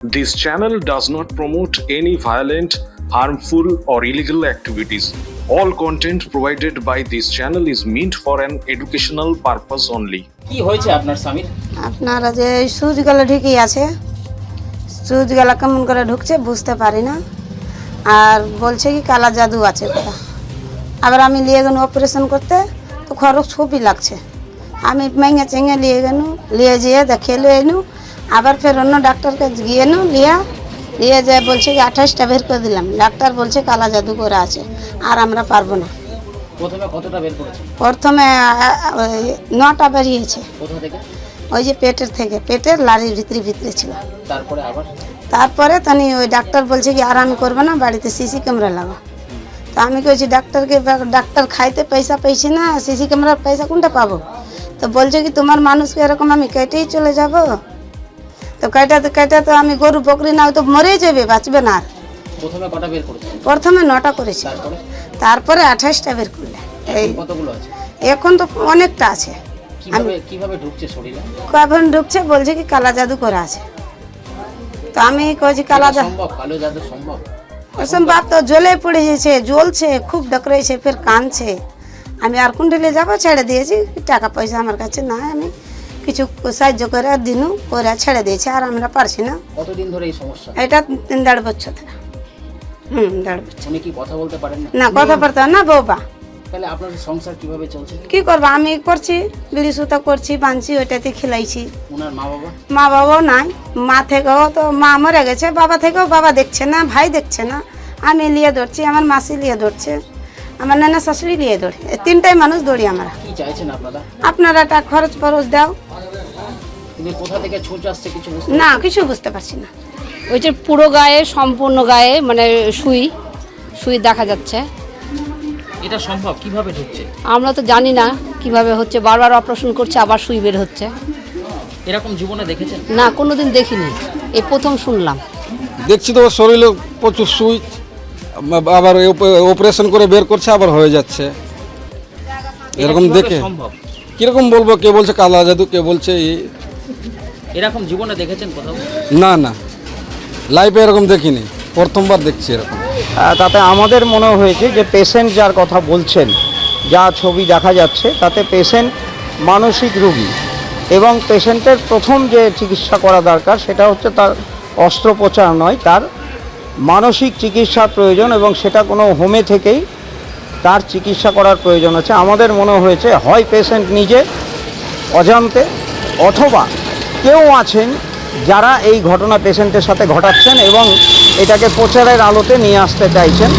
This channel does not promote any violent, harmful, or illegal activities. All content provided by this channel is meant for an educational purpose only. কি হয়েছে আপনার স্বামীর আপনারা যে সুচগুলো ঠিকই আছে সুচগুলো কেমন করে ঢুকছে বুঝতে পারি না আর বলছে কি কালা জাদু আছে কোথা আবার আমি নিয়ে গেল অপারেশন করতে তো খরচ খুবই লাগছে আমি মেঙে চেঙে নিয়ে গেল নিয়ে যেয়ে দেখে এনু আবার ফের অন্য ডাক্তারকে গিয়ে নু লিয়া নিয়ে যায় বলছে কি আঠাশটা বের করে দিলাম। ডাক্তার বলছে কালা জাদু করে আছে আর আমরা পারব না। প্রথমে নটা বেরিয়েছে। ওই যে পেটের থেকে পেটের লারির ভিতরে ভিতরে ছিল। তারপরে আবার? তারপরে তানি ওই ডাক্তার বলছে কি আর আমি করব না বাড়িতে সিসি ক্যামেরা লাগা তো আমি কইছি ডাক্তারকে ডাক্তার খাইতে পয়সা পেয়েছি না সিসি ক্যামেরার পয়সা কোনটা পাবো? তো বলছে কি তোমার মানুষকে এরকম আমি কেটেই চলে যাব। তো কেটাতে কেটাতে আমি গরু বকরি না তো মরেই যাবে বাঁচবে না প্রথমে কটা বের করেছেন প্রথমে নটা করেছি। তারপরে? আঠাশটা বের করলে। এই কতগুলো আছে? এখন তো অনেকটা আছে। কীভাবে কীভাবে ঢুকছে শরীরে? কখন ঢুকছে বলছে কি কালা জাদু করা আছে। তো আমি কইছি কালা জাদু সম্ভব? কালো জাদু সম্ভব? বাপ তো জ্বলে পড়ে গেছে জ্বলছে খুব ডকরেছে ফের কানছে আমি আর কুণ্ডলে যাব ছেড়ে দিয়েছি টাকা পয়সা আমার কাছে নাই আমি কিছু সাহায্য করে দিনু করে ছেড়ে দিয়েছে আর আমরা পারছি না। কতদিন ধরে এই সমস্যা? এটা তিন দেড় বছর হুম দেড় বছর। উনি কি কথা বলতে পারেন না? না কথা বলতে না বৌবা তাহলে আপনার সংসার কীভাবে চলছে? কি করব? আমি করছি বিড়ি সুতা করছি বাঁধছি ওইটাতে খেলাইছি। ওনার মা বাবা? মা বাবাও নাই। মা থেকেও তো মা মরে গেছে বাবা থেকেও বাবা দেখছে না ভাই দেখছে না। আমি লিয়ে ধরছি আমার মাসি লিয়ে ধরছে আমার নানা শাশুড়ি লিয়ে দৌড়ে এই তিনটাই মানুষ দৌড়ি আমরা। কি চাইছেন আপনারা? আপনারা একটা খরচ ফরচ দাও। কিন্তু কোথা থেকে ছুঁচ আসছে কিছু বুঝতে না কিছু বুঝতে পারছি না। ওই যে পুরো গায়ে সম্পূর্ণ গায়ে মানে সুই সুই দেখা যাচ্ছে। এটা সম্ভব? কীভাবে ঢুকছে? আমরা তো জানি না কীভাবে হচ্ছে বারবার অপারেশন করছে আবার সুই বের হচ্ছে। এরকম জীবনে দেখেছেন? না কোনোদিন দেখিনি। এই প্রথম শুনলাম। দেখছি তো ওর শরীরে প্রচুর সুই আবার অপারেশন করে বের করছে আবার হয়ে যাচ্ছে। এরকম দেখে। সম্ভব? কীরকম বলব কে বলছে কালা জাদু কে বলছে এই এরকম জীবনে দেখেছেন কোথাও? না না। লাইফে এরকম দেখিনি। প্রথমবার দেখছি এরকম। তাতে আমাদের মনে হয়েছে যে পেশেন্ট যার কথা বলছেন যা ছবি দেখা যাচ্ছে তাতে পেশেন্ট মানসিক রোগী এবং পেশেন্টের প্রথম যে চিকিৎসা করা দরকার সেটা হচ্ছে তার অস্ত্রোপচার নয় তার মানসিক চিকিৎসার প্রয়োজন এবং সেটা কোনো হোমে থেকেই তার চিকিৎসা করার প্রয়োজন আছে। আমাদের মনে হয়েছে হয় পেশেন্ট নিজে অজান্তে অথবা কেউ আছেন যারা এই ঘটনা পেশেন্টের সাথে ঘটাচ্ছেন এবং এটাকে প্রচারের আলোতে নিয়ে আসতে চাইছেন।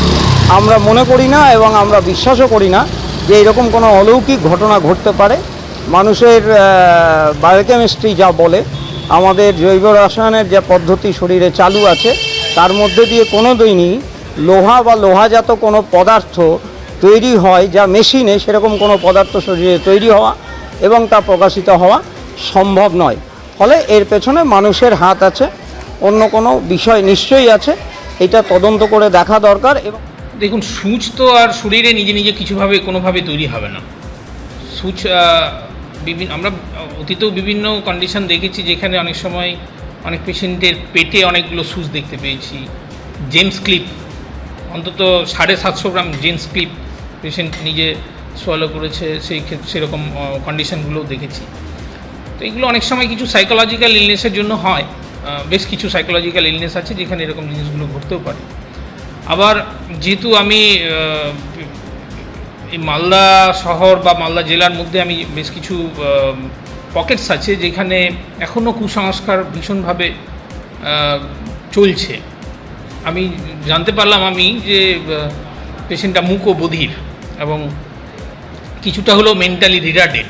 আমরা মনে করি না এবং আমরা বিশ্বাসও করি না যে এরকম কোনো অলৌকিক ঘটনা ঘটতে পারে। মানুষের বায়োকেমিস্ট্রি যা বলে, আমাদের জৈব রসায়নের যে পদ্ধতি শরীরে চালু আছে, তার মধ্যে দিয়ে কোনো দিনই লোহা বা লোহাজাত কোনো পদার্থ তৈরি হয় যা মেশিনে সেরকম কোনো পদার্থ শরীরে তৈরি হওয়া এবং তা প্রকাশিত হওয়া সম্ভব নয়। ফলে এর পেছনে মানুষের হাত আছে, অন্য কোনো বিষয় নিশ্চয়ই আছে, এটা তদন্ত করে দেখা দরকার এবং দেখুন, সূচ তো আর শরীরে নিজে নিজে কিছুভাবে, কোনোভাবে তৈরি হবে না। সূচ বিভিন্ন আমরা অতীতেও বিভিন্ন কন্ডিশন দেখেছি যেখানে অনেক সময় অনেক পেশেন্টের পেটে অনেকগুলো সূচ দেখতে পেয়েছি। জেমস ক্লিপ অন্তত সাড়ে সাতশো গ্রাম জেমস ক্লিপ পেশেন্ট নিজে সোয়ালো করেছে, সেই ক্ষেত্রে সেরকম কন্ডিশনগুলোও দেখেছি। তো এগুলো অনেক সময় কিছু সাইকোলজিক্যাল ইলনেসের জন্য হয়। বেশ কিছু সাইকোলজিক্যাল ইলনেস আছে যেখানে এরকম জিনিসগুলো ঘটতেও পারে। আবার যেহেতু আমি এই মালদা শহর বা মালদা জেলার মধ্যে আমি বেশ কিছু পকেটস আছে যেখানে এখনও কুসংস্কার ভীষণভাবে চলছে। আমি জানতে পারলাম আমি যে পেশেন্টটা মুখ ও বধির এবং কিছুটা হলেও মেন্টালি রিটার্ডেড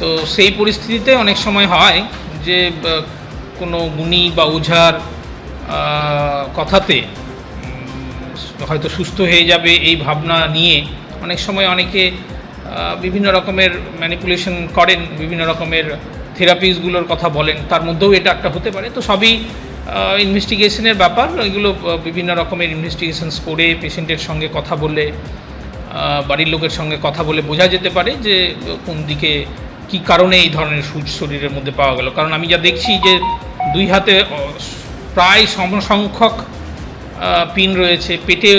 তো সেই পরিস্থিতিতে অনেক সময় হয় যে কোনো গুণী বা ওঝার কথাতে হয়তো সুস্থ হয়ে যাবে এই ভাবনা নিয়ে অনেক সময় অনেকে বিভিন্ন রকমের ম্যানিপুলেশন করেন, বিভিন্ন রকমের থেরাপিসগুলোর কথা বলেন। তার মধ্যেও এটা একটা হতে পারে। তো সবই ইনভেস্টিগেশনের ব্যাপার। এগুলো বিভিন্ন রকমের ইনভেস্টিগেশনস করে পেশেন্টের সঙ্গে কথা বলে বাড়ির লোকের সঙ্গে কথা বলে বোঝা যেতে পারে যে, কোন দিকে কি কারণে এই ধরনের সূচ শরীরের মধ্যে পাওয়া গেল? কারণ আমি যা দেখছি যে দুই হাতে প্রায় সমসংখ্যক পিন রয়েছে। পেটে,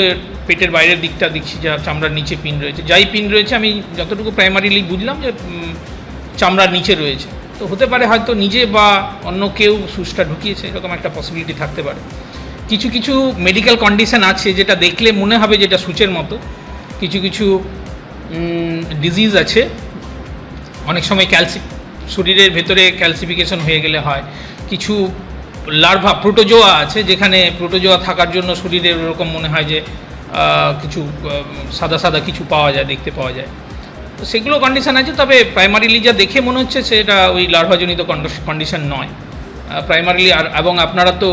পেটের বাইরের দিকটা দেখছি, যা চামড়ার নিচে পিন রয়েছে। যাই পিন রয়েছে, আমি যতটুকু প্রাইমারিলি বুঝলাম যে চামড়ার নিচে রয়েছে। তো হতে পারে হয়তো নিজে বা অন্য কেউ সুচটা ঢুকিয়েছে, এরকম একটা পসিবিলিটি থাকতে পারে। কিছু কিছু মেডিকেল কন্ডিশন আছে, যেটা দেখলে মনে হবে যেটা সুচের মতো। কিছু কিছু ডিজিজ আছে। অনেক সময় ক্যালসি শরীরের ভেতরে ক্যালসিফিকেশন হয়ে গেলে হয়। কিছু লার্ভা, প্রোটোজোয়া আছে যেখানে প্রোটোজোয়া থাকার জন্য শরীরের ওরকম মনে হয় যে কিছু সাদা সাদা কিছু পাওয়া যায়, দেখতে পাওয়া যায়। তো সেগুলো কন্ডিশন আছে, তবে প্রাইমারিলি যা দেখে মনে হচ্ছে সেটা ওই লার্ভাজনিত কন্ডিশন নয়। প্রাইমারিলি আর, এবং আপনারা তো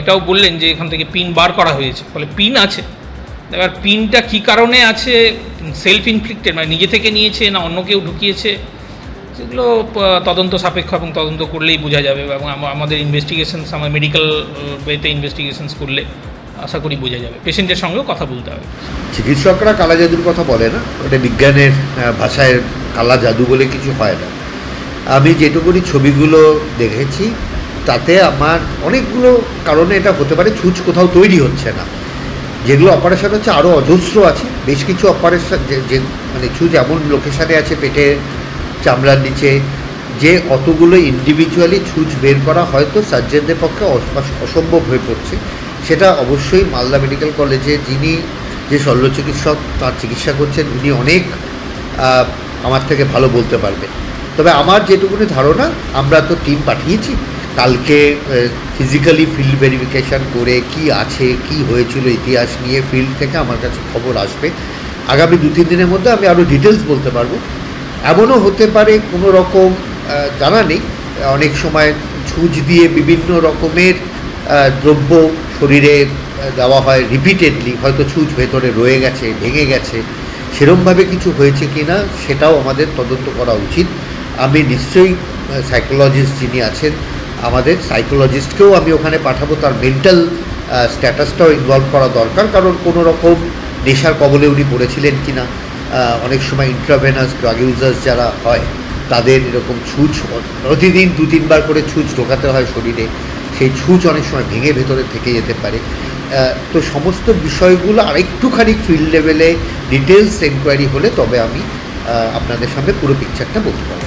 এটাও বললেন যে এখান থেকে পিন বার করা হয়েছে। ফলে পিন আছে। এবার পিনটা কী কারণে আছে? সেলফ ইনফ্লিক্টেড মানে নিজে থেকে নিয়েছে না অন্য কেউ ঢুকিয়েছে? সেগুলো তদন্ত সাপেক্ষ এবং তদন্ত করলেই বোঝা যাবে এবং আমাদের ইনভেস্টিগেশনস আমার মেডিকেল ওয়েতে ইনভেস্টিগেশনস করলে আশা করি বোঝা যাবে। পেশেন্টের সঙ্গেও কথা বলতে হবে। চিকিৎসকরা কালা জাদুর কথা বলে না। ওটা বিজ্ঞানের ভাষায় কালা জাদু বলে কিছু হয় না। আমি যেটুকুনি ছবিগুলো দেখেছি, তাতে আমার অনেকগুলো কারণে এটা হতে পারে, ছুঁচ কোথাও তৈরি হচ্ছে না। যেগুলো অপারেশন হচ্ছে আরও অজস্র আছে। বেশ কিছু অপারেশন যে মানে ছুঁচ এমন লোকেশানে আছে, পেটে চামড়ার নিচে যে অতগুলো ইন্ডিভিজুয়ালি ছুঁচ বের করা হয়তো সার্জনদের পক্ষে অসম্ভব হয়ে পড়ছে। সেটা অবশ্যই মালদা মেডিকেল কলেজে যিনি যে শল্য চিকিৎসক তার চিকিৎসা করছেন, উনি অনেক আমার থেকে ভালো বলতে পারবেন। তবে আমার যেটুকুনি ধারণা, আমরা তো টিম পাঠিয়েছি। কালকে ফিজিক্যালি ফিল্ড ভেরিফিকেশান করে কি আছে, কি হয়েছিল ইতিহাস নিয়ে ফিল্ড থেকে আমার কাছে খবর আসবে। আগামী দু তিন দিনের মধ্যে আমি আরও ডিটেলস বলতে পারব। এমনও হতে পারে, কোনো রকম জানা নেই। অনেক সময় ছুঁচ দিয়ে বিভিন্ন রকমের দ্রব্য শরীরে দেওয়া হয় রিপিটেডলি হয়তো ছুঁচ ভেতরে রয়ে গেছে, ভেঙে গেছে। সেরমভাবে কিছু হয়েছে কি না, সেটাও আমাদের তদন্ত করা উচিত। আমি নিশ্চয়ই সাইকোলজিস্ট যিনি আছেন, আমাদের সাইকোলজিস্টকেও আমি ওখানে পাঠাবো, তার মেন্টাল স্ট্যাটাসটাও ইনভলভ করা দরকার। কারণ কোনো রকম নেশার কবলে উনি পড়েছিলেন কি না অনেক সময় ইন্ট্রাভেনাস ড্রাগ ইউজার্স যারা হয়, তাদের এরকম ছুঁচ, প্রতিদিন দু তিনবার করে ছুঁচ ঢোকাতে হয় শরীরে। সেই ছুঁচ অনেক সময় ভেঙে ভেতরে থেকে যেতে পারে। তো সমস্ত বিষয়গুলো আরেকটুখানি ফিল্ড লেভেলে ডিটেলস এনকোয়ারি হলে তবে আমি আপনাদের সামনে পুরো পিকচারটা বলতে পারব।